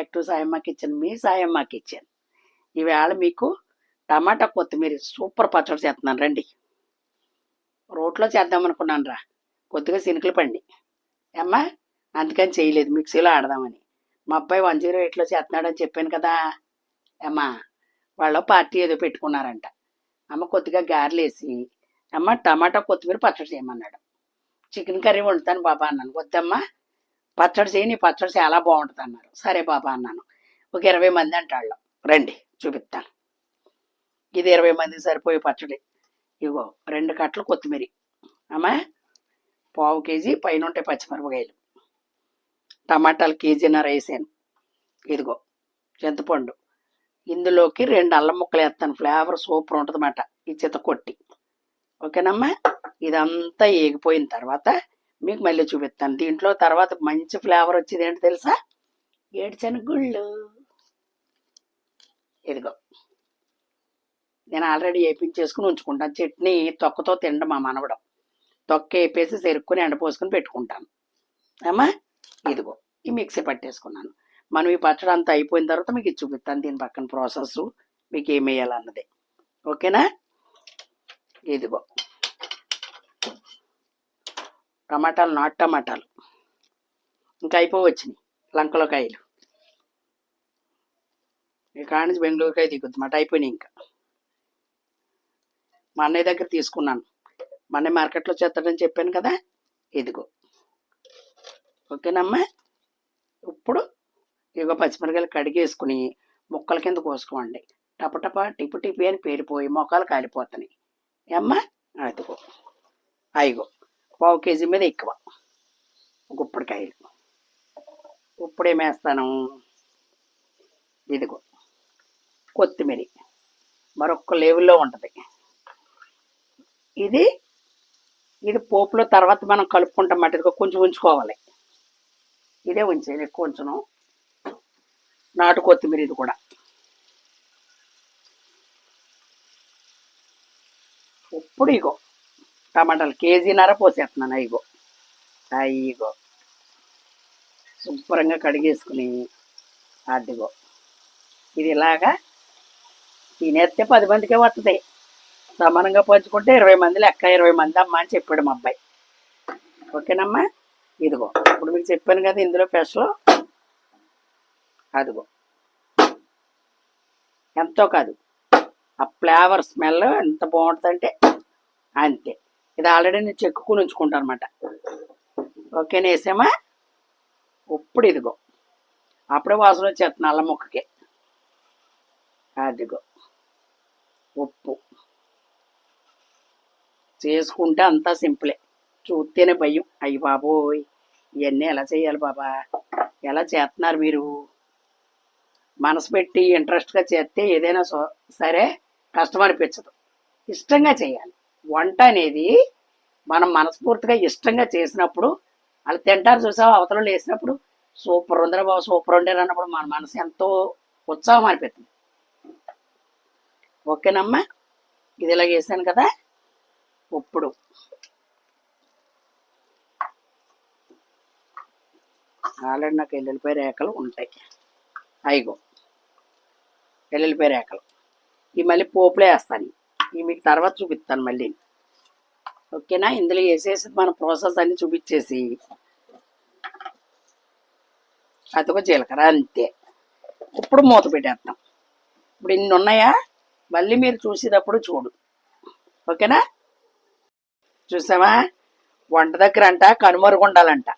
Back to Sayamma kitchen మీ Sayamma kitchen. ఈవేళ మీకు టమాటా కొత్తిమీర సూపర్ పచ్చడి చేస్తున్నాను. రండి. రోట్లో చేద్దాం అనుకున్నాను రా. కొద్దిగా సినుకులు పండి. అమ్మా అందుకని చేయలేదు. మిక్సీలో ఆడదామని. మా అబ్బాయి వన్ జీరో ఎయిట్లో చేస్తున్నాడని చెప్పాను కదా. అమ్మా వాళ్ళు పార్టీ ఏదో పెట్టుకున్నారంట. అమ్మ కొద్దిగా గారెలేసి అమ్మ టమాటా కొత్తిమీర పచ్చడి చేయమన్నాడు. చికెన్ కర్రీ వండుతాను బాబా అన్నాను. వద్దమ్మా. పచ్చడి చేయి నీ పచ్చడి చాలా బాగుంటుంది అన్నారు. సరే బాబా అన్నాను. ఒక ఇరవై మంది అంటాళ్ళు. రండి చూపిస్తాను ఇది ఇరవై మంది సరిపోయే పచ్చడి. ఇగో రెండు కట్టలు కొత్తిమీర. అమ్మా పావు కేజీ పైన ఉంటాయి పచ్చిమిరపకాయలు. టమాటాలు కేజీన్నర వేసాను. ఇదిగో చింతపండు. ఇందులోకి రెండు అల్లం ముక్కలు వేస్తాను. ఫ్లేవర్ సూపర్ ఉంటుంది అన్నమాట ఈ చిత కొట్టి ఓకేనమ్మా? ఇదంతా ఏగిపోయిన తర్వాత మీకు మళ్ళీ చూపిస్తాను. దీంట్లో తర్వాత మంచి ఫ్లేవర్ వచ్చేది ఏంటి తెలుసా? ఏడ్చనుగుళ్ళు ఇదిగో. నేను ఆల్రెడీ వేపించేసుకుని ఉంచుకుంటాను. చట్నీ తొక్కతో తినడం మా మనవడం. తొక్క వేపేసి సెరుక్కుని ఎండపోసుకుని పెట్టుకుంటాను. అమ్మా ఇదిగో. ఈ మిక్సీ పట్టేసుకున్నాను. మనం ఈ పచ్చడి అంతా అయిపోయిన తర్వాత మీకు ఇది చూపిస్తాను. దీని పక్కన ప్రాసెస్ మీకు ఏం వేయాలన్నది. ఓకేనా? ఇదిగో. టమాటాలు నాటు టమాటాలు. ఇంకా అయిపోవచ్చినాయి లంకలకాయలు ఇక నుంచి బెంగళూరుకాయ దిగుద్ది మాట అయిపోయినాయి ఇంకా. మా అన్నయ్య దగ్గర తీసుకున్నాను. మా అన్నయ్య మార్కెట్లో చేస్తాడని చెప్పాను కదా ఇదిగో. ఓకేనమ్మా? ఇప్పుడు ఇగో పచ్చిమిరకాయలు కడిగేసుకుని ముక్కల కింద కోసుకోండి. టపటప టిపు టిపి అని పేరిపోయి మొక్కలు కాలిపోతున్నాయి. ఏమ్మా? అదిగో. అయిగో పావు కేజీ మీద ఎక్కువ. గుప్పడికాయలు. ఇప్పుడు ఏమేస్తాను ఇదిగో. కొత్తిమీర. మరొక లెవెల్లో ఉంటుంది. ఇది ఇది పోపులో తర్వాత మనం కలుపుకుంటాం మాట ఇదిగో కొంచెం ఉంచుకోవాలి. ఇదే ఉంచేది ఎక్కువ ఉంచను నాటు కొత్తిమీర ఇది కూడా. ఇప్పుడు ఇగో. టమాటాలు కేజీన్నర పోసేస్తున్నాను అయిగో అయ్యిగో శుభ్రంగా కడిగేసుకుని అదిగో. ఇది ఇలాగా తినేస్తే పది మందికే వస్తుంది సమానంగా పంచుకుంటే ఇరవై మంది లెక్క ఇరవై మంది అమ్మ అని చెప్పాడు మా అబ్బాయి. ఓకేనమ్మా? ఇదిగో ఇప్పుడు మీకు చెప్పాను కదా ఇందులో స్పెషల్ అదిగో. ఎంతో కాదు. ఆ ఫ్లేవర్ స్మెల్ ఎంత బాగుంటుందంటే అంతే. ఇది ఆల్రెడీ నేను చెక్కుని ఉంచుకుంటాను అనమాట ఓకేనా వేసామా ఇప్పుడు ఇదిగో. అప్పుడే వాసన వచ్చేస్తుంది అల్లం ముక్కకి. అదిగో. ఉప్పు. చేసుకుంటే అంతా సింపులే. చూస్తేనే భయం. అయ్యి బాబోయ్ ఇవన్నీ ఎలా చేయాలి బాబా? ఎలా చేస్తున్నారు మీరు? మనసు పెట్టి ఇంట్రెస్ట్గా చేస్తే ఏదైనా సో సరే కష్టం అనిపించదు. ఇష్టంగా చేయాలి. వంట అనేది మనం మనస్ఫూర్తిగా ఇష్టంగా చేసినప్పుడు వాళ్ళు తింటారు చూసావు? అవతలలో వేసినప్పుడు సూపర్ ఉందిరా బాబు సూపర్ ఉండేరు అన్నప్పుడు మన మనసు ఎంతో ఉత్సాహం అనిపిస్తుంది. ఓకేనమ్మా? ఇది ఇలా చేశాను కదా? ఇప్పుడు ఆల్రెడీ నాకు ఎల్లుల్లిపాయ రేఖలు ఉంటాయి. అయిగో ఎల్లుల్లిపాయ రేఖలు ఈ మళ్ళీ పోపులే వేస్తాను. ఇవి మీకు తర్వాత చూపిస్తాను మళ్ళీ. ఓకేనా? ఇందులో వేసేసి మన ప్రాసెస్ అన్ని చూపించేసి. అదొక జీలకర్ర అంతే. ఇప్పుడు మూత పెట్టేస్తాం ఇప్పుడు ఇన్ని ఉన్నాయా? మళ్ళీ మీరు చూసేటప్పుడు చూడు. ఓకేనా? చూసావా? వంట దగ్గర అంట కనుమరుగుండాలంట.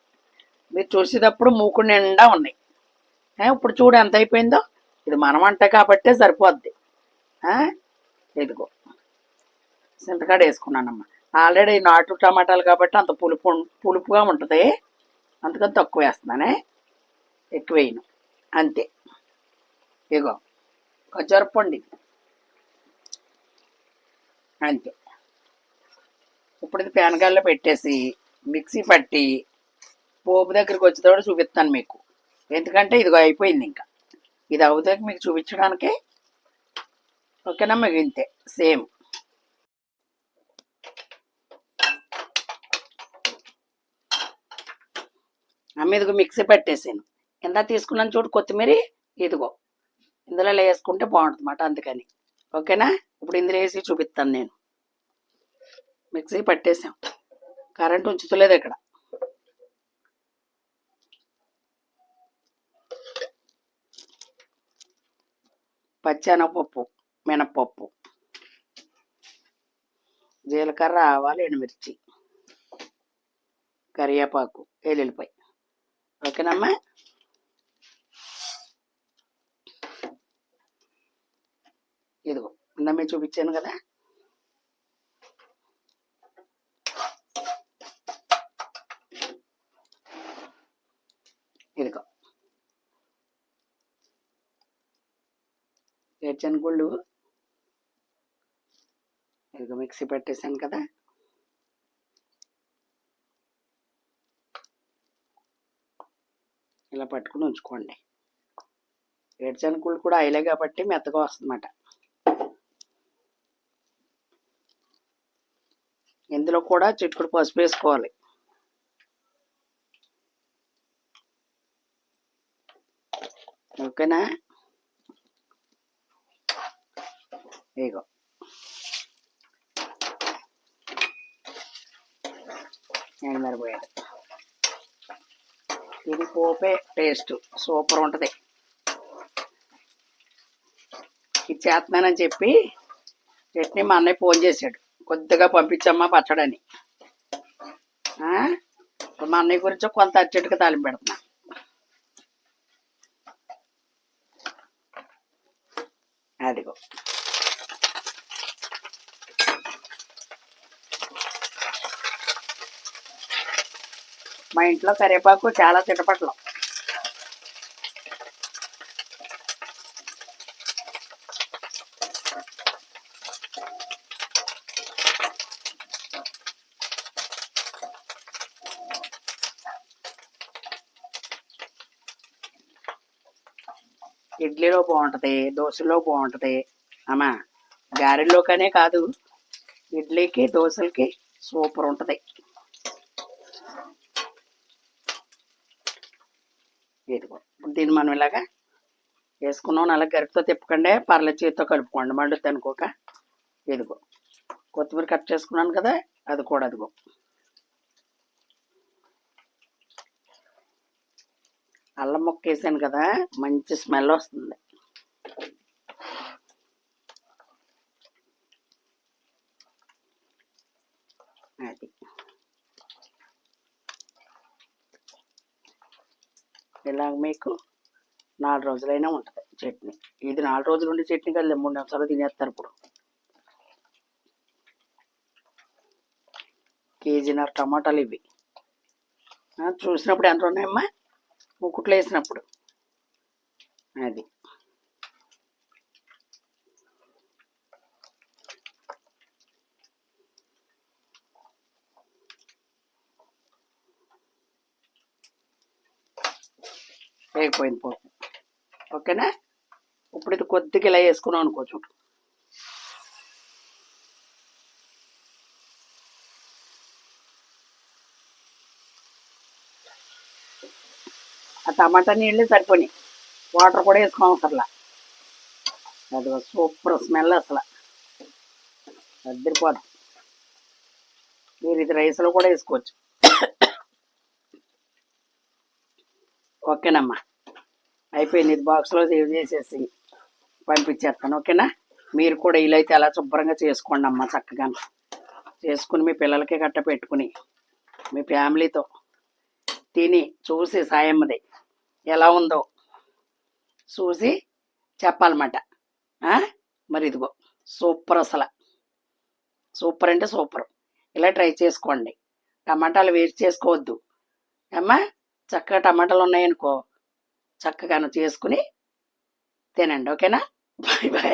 మీరు చూసేటప్పుడు మూకుడు నిండా ఉన్నాయి. ఇప్పుడు చూడు ఎంత అయిపోయిందో. ఇది మన వంట కాబట్టే సరిపోద్ది. ఇదిగో. చింతకాడ వేసుకున్నానమ్మా. ఆల్రెడీ నాటు టమాటాలు కాబట్టి అంత పులుపు పులుపుగా ఉంటుంది. అందుకని తక్కువ వేస్తున్నానే. ఎక్కువ వేయను. అంతే. ఇగో కొచ్చరపండి అంతే. ఇప్పుడు ఇది పేనగాల్లో పెట్టేసి మిక్సీ పట్టి పోపు దగ్గరికి వచ్చేటప్పుడు చూపిస్తాను మీకు. ఎందుకంటే ఇదిగో అయిపోయింది ఇంకా. ఇది అవుతాక మీకు చూపించడానికి. ఓకేనా మీకు ఇంతే. సేమ్ ఆ ఇదిగో మిక్సీ పట్టేసాను ఎంత తీసుకున్నాను చూడు కొత్తిమీర ఇదిగో. ఇందులో వేసుకుంటే బాగుంటుంది అన్నమాట అందుకని. ఓకేనా? ఇప్పుడు ఇందులో వేసి చూపిస్తాను నేను. మిక్సీ పట్టేసాం కరెంట్ ఉంచుతలేదు ఇక్కడ. పచ్చెనగపప్పు మినప్పప్పు జీలకర్ర ఆవాలు ఎండుమిర్చి. కరివేపాకు ఎల్లుల్లిపాయ. ఓకేనమ్మా ఇదిగో ఇందా మీరు చూపించాను కదా ఇదిగో వేరుచని గుళ్ళు ఇదిగో మిక్సీ పెట్టేశాను కదా ఇలా పట్టుకుని ఉంచుకోండి. ఏడ్చనుకులు కూడా అయిలే కాబట్టి మెత్తగా వస్తుందన్నమాట. ఇందులో కూడా చిట్టుకుడు పసుపు వేసుకోవాలి. ఓకేనా? ఇగో. నేను మరిపోయాడు ఇది పోపే టేస్ట్. సూపర్ ఉంటుంది. ఇది చేస్తున్నానని చెప్పి చట్నీ మా అన్నయ్య ఫోన్ చేశాడు. కొద్దిగా పంపించమ్మా పచ్చడని. మా అన్నయ్య గురించి కొంత అర్జెంటుగా తాలింపు పెడుతున్నా. అదిగో. మా ఇంట్లో కరివేపాకు చాలా తిటపట్లు. ఇడ్లీలో బాగుంటుంది దోశలో బాగుంటుంది. అమ్మా గారెల్లోకనే కాదు ఇడ్లీకి దోశలకి సూపర్ ఉంటుంది ఇదిగో ఇప్పుడు దీన్ని మనం ఇలాగా. వేసుకున్నాం అలా గరిపితో తిప్పకండి పర్లే చేతితో కలుపుకోండి మండుద్ది అనుకోక. ఇదిగో కొత్తిమీర కట్ చేసుకున్నాను కదా అది కూడా అదిగో. అల్లం ముక్క వేసాను కదా మంచి స్మెల్ వస్తుంది. అది. ఇలాగ మీకు నాలుగు రోజులైనా ఉంటుంది చట్నీ. ఇది నాలుగు రోజులు ఉండే చట్నీ కదా మూడు నిమిషాలు తినేస్తారు ఇప్పుడు. కేజీన్నర టమాటాలు ఇవి. చూసినప్పుడు ఎంత ఉన్నాయమ్మా? ముక్కుట్లో వేసినప్పుడు. అది. వేగిపోయింది పోతుంది ఓకేనా? ఇప్పుడు ఇది కొద్దిగా ఇలా వేసుకున్నాం అనుకో చూడు. ఆ టమాటా నీళ్ళు సరిపోయి వాటర్ కూడా వేసుకోవసరలా అది సూపర్ స్మెల్ అసలు. అద్దరిపోదు. మీరు ఇది రైస్లో కూడా వేసుకోవచ్చు. ఓకేనమ్మా. అయిపోయింది. ఇది బాక్స్లో సేవ్ చేసేసి పంపించేస్తాను. ఓకేనా? మీరు కూడా ఇలా అయితే అలా శుభ్రంగా చేసుకోండి అమ్మా చక్కగా. చేసుకుని మీ పిల్లలకి గట్ట పెట్టుకుని మీ ఫ్యామిలీతో తిని చూసి సాయమ్మది ఎలా ఉందో చూసి చెప్పాలన్నమాట. మరి ఇదిగో సూపర్ అసలు. సూపర్ అంటే సూపర్. ఇలా ట్రై చేసుకోండి. టమాటాలు వేస్ట్ చేసుకోవద్దు. అమ్మా చక్కగా టమాటాలు ఉన్నాయనుకో. చక్కగాను చేసుకుని తినండి ఓకేనా? Bye bye.